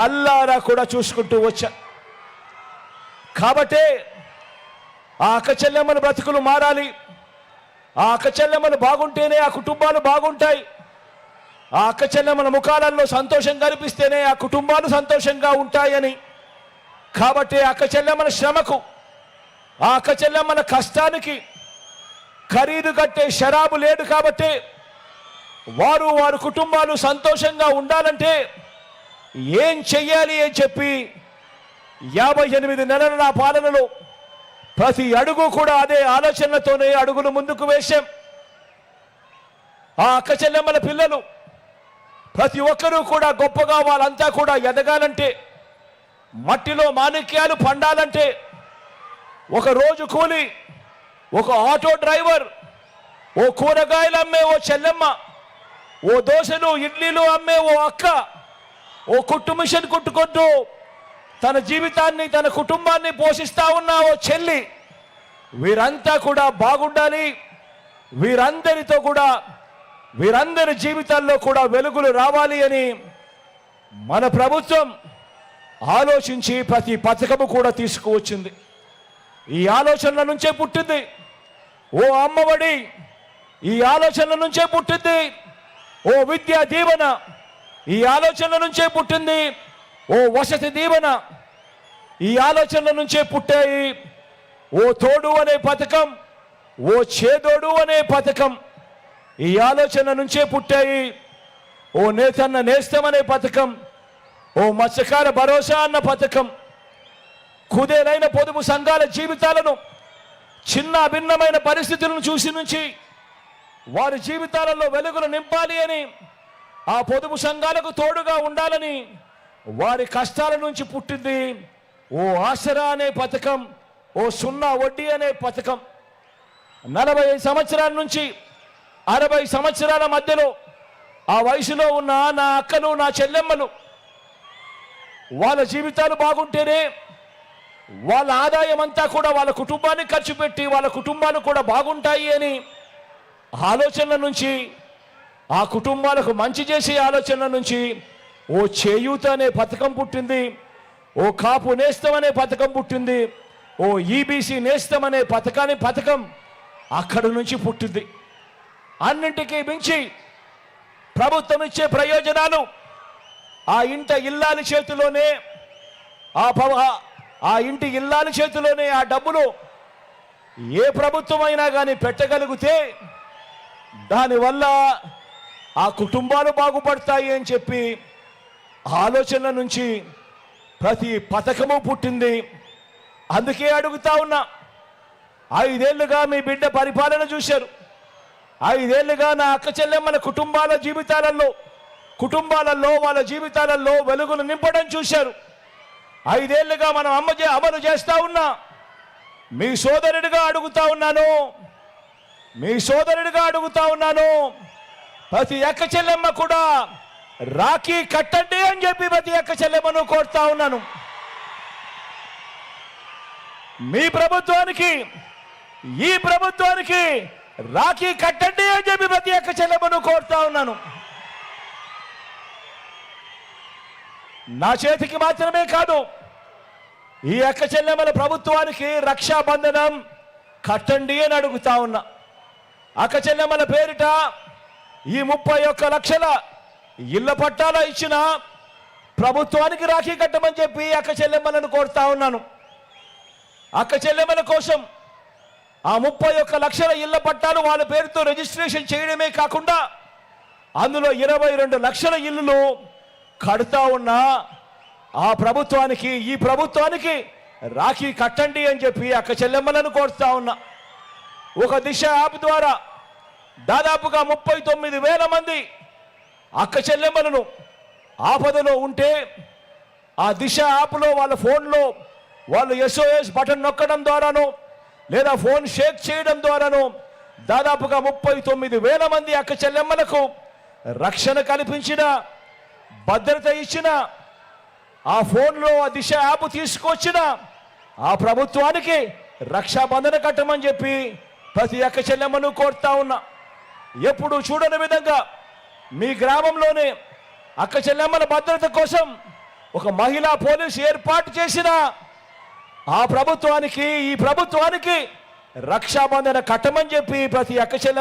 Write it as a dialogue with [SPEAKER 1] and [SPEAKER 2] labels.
[SPEAKER 1] అల్లారా కూడా చూసుకుంటూ వచ్చా. కాబట్టే ఆ అక్క బ్రతుకులు మారాలి. ఆ అక్కచెల్లమ్మలు బాగుంటేనే ఆ కుటుంబాలు బాగుంటాయి. ఆ అక్కచెల్లెమ్మల ముఖాలలో సంతోషం కనిపిస్తేనే ఆ కుటుంబాలు సంతోషంగా ఉంటాయని. కాబట్టి ఆ అక్క చెల్లెమ్మల శ్రమకు ఆ అక్క చెల్లెమ్మల కష్టానికి ఖరీదు కట్టే షరాబు లేడు కాబట్టి వారు వారి కుటుంబాలు సంతోషంగా ఉండాలంటే ఏం చెయ్యాలి అని చెప్పి యాభై ఎనిమిది నెలల నా పాలనలో ప్రతి అడుగు కూడా అదే ఆలోచనలతోనే అడుగులు ముందుకు వేశాం. ఆ అక్క చెల్లెమ్మల పిల్లలు ప్రతి ఒక్కరూ కూడా గొప్పగా వాళ్ళంతా కూడా ఎదగాలంటే మట్టిలో మాణిక్యాలు పండాలంటే ఒక రోజు కూలి ఒక ఆటో డ్రైవర్ ఓ కూరగాయలు అమ్మే ఓ చెల్లెమ్మ ఓ దోశలు ఇడ్లీలు అమ్మే ఓ అక్క ఓ కుట్టు మిషన్ కుట్టుకుంటూ తన జీవితాన్ని తన కుటుంబాన్ని పోషిస్తా ఉన్న ఓ చెల్లి. వీరంతా కూడా బాగుండాలి. వీరందరితో కూడా వీరందరి జీవితాల్లో కూడా వెలుగులు రావాలి అని మన ప్రభుత్వం ఆలోచించి ప్రతి పథకము కూడా తీసుకువచ్చింది. ఈ ఆలోచనల నుంచే పుట్టింది. ఓ అమ్మఒడి ఈ ఆలోచనల నుంచే పుట్టింది. ఓ విద్యా దీవెన ఈ ఆలోచనల నుంచే పుట్టింది ఓ వసతి దీవెన. ఈ ఆలోచనల నుంచే పుట్టాయి ఓ తోడు అనే పథకం ఓ చేదోడు అనే పథకం. ఈ ఆలోచన నుంచే పుట్టాయి ఓ నేతన్న నేస్తం అనే పథకం ఓ మత్స్యకార భరోసా అన్న పథకం. కుదేలైన పొదుపు సంఘాల జీవితాలను చిన్న భిన్నమైన పరిస్థితులను చూసి నుంచి వారి జీవితాలలో వెలుగులు నింపాలి అని ఆ పొదుపు సంఘాలకు తోడుగా ఉండాలని వారి కష్టాల నుంచి పుట్టింది ఓ ఆసరా అనే పథకం ఓ సున్నా వడ్డీ అనే పథకం. నలభై ఐదు సంవత్సరాల నుంచి అరవై సంవత్సరాల మధ్యలో ఆ వయసులో ఉన్న నా అక్కలు నా చెల్లెమ్మలు వాళ్ళ జీవితాలు బాగుంటేనే వాళ్ళ ఆదాయం అంతా కూడా వాళ్ళ కుటుంబాన్ని ఖర్చు పెట్టి వాళ్ళ కుటుంబాలు కూడా బాగుంటాయి అని ఆలోచనల నుంచి ఆ కుటుంబాలకు మంచి చేసే ఆలోచన నుంచి ఓ చేయూత అనే పథకం పుట్టింది ఓ కాపు నేస్తం అనే పథకం పుట్టింది ఓ ఈబీసీ నేస్తం అనే పథకాన్ని పథకం అక్కడి నుంచి పుట్టింది. అన్నింటికీ మించి ప్రభుత్వం ఇచ్చే ప్రయోజనాలు ఆ ఇంట ఇల్లాలి చేతిలోనే ఆ పవ ఆ ఇంటి ఇల్లాలి చేతిలోనే ఆ డబ్బులు ఏ ప్రభుత్వమైనా కానీ పెట్టగలిగితే దానివల్ల ఆ కుటుంబాలు బాగుపడతాయి అని చెప్పి ఆలోచనల నుంచి ప్రతి పథకము పుట్టింది. అందుకే అడుగుతా ఉన్నా ఐదేళ్ళుగా మీ బిడ్డ పరిపాలన చూశారు. ఐదేళ్ళుగా నా అక్క చెల్లెమ్మల కుటుంబాల జీవితాలలో కుటుంబాలలో వాళ్ళ జీవితాలలో వెలుగులు నింపడం చూశారు. ఐదేళ్ళుగా మనం అమ్మ చే- అమలు చేస్తా ఉన్నా మీ సోదరుడిగా అడుగుతా ఉన్నాను. మీ సోదరుడిగా అడుగుతా ఉన్నాను. ప్రతి అక్క చెల్లెమ్మ కూడా రాఖీ కట్టండి అని చెప్పి ప్రతి ఎక్క చెల్లెమ్మను కోరుతా ఉన్నాను. మీ ప్రభుత్వానికి ఈ ప్రభుత్వానికి రాఖీ కట్టండి అని చెప్పి ప్రతి ఒక్క చెల్లెమ్మను కోరుతా ఉన్నాను. నా చేతికి మాత్రమే కాదు ఈ అక్క చెల్లెమ్మల ప్రభుత్వానికి రక్షాబంధనం కట్టండి అని అడుగుతా ఉన్నా. అక్క చెల్లెమ్మల పేరిట ఈ ముప్పై ఒక్క లక్షల ఇళ్ళ పట్టాల ఇచ్చిన ప్రభుత్వానికి రాఖీ కట్టమని చెప్పి అక్క చెల్లెమ్మలను కోరుతా ఉన్నాను. అక్క చెల్లెమ్మల కోసం ఆ ముప్పై ఒక్క లక్షల ఇళ్ళ పట్టాలు వాళ్ళ పేరుతో రిజిస్ట్రేషన్ చేయడమే కాకుండా అందులో ఇరవై రెండు లక్షల ఇల్లులు కడతా ఉన్నా ఆ ప్రభుత్వానికి ఈ ప్రభుత్వానికి రాఖీ కట్టండి అని చెప్పి అక్క చెల్లెమ్మలను కోరుతా ఉన్నా. ఒక దిశ యాప్ ద్వారా దాదాపుగా ముప్పై తొమ్మిది వేల మంది అక్క చెల్లెమ్మలను ఆపదలో ఉంటే ఆ దిశ యాప్లో వాళ్ళ ఫోన్లో వాళ్ళు ఎస్ఓఎస్ బటన్ నొక్కడం ద్వారాను లేదా ఫోన్ షేక్ చేయడం ద్వారాను దాదాపుగా ముప్పై తొమ్మిది వేల మంది అక్క చెల్లెమ్మలకు రక్షణ కల్పించిన భద్రత ఇచ్చిన ఆ ఫోన్లో ఆ దిశ యాప్ తీసుకొచ్చిన ఆ ప్రభుత్వానికి రక్షాబంధన కట్టమని చెప్పి ప్రతి అక్క చెల్లెమ్మను కోరుతా ఉన్నా. ఎప్పుడు చూడని విధంగా మీ గ్రామంలోనే అక్క చెల్లెమ్మల భద్రత కోసం ఒక మహిళా పోలీసు ఏర్పాటు చేసిన ఆ ప్రభుత్వానికి ఈ ప్రభుత్వానికి రక్షాబంధన కట్టమని చెప్పి ప్రతి అక్క చెల్లెమ్మ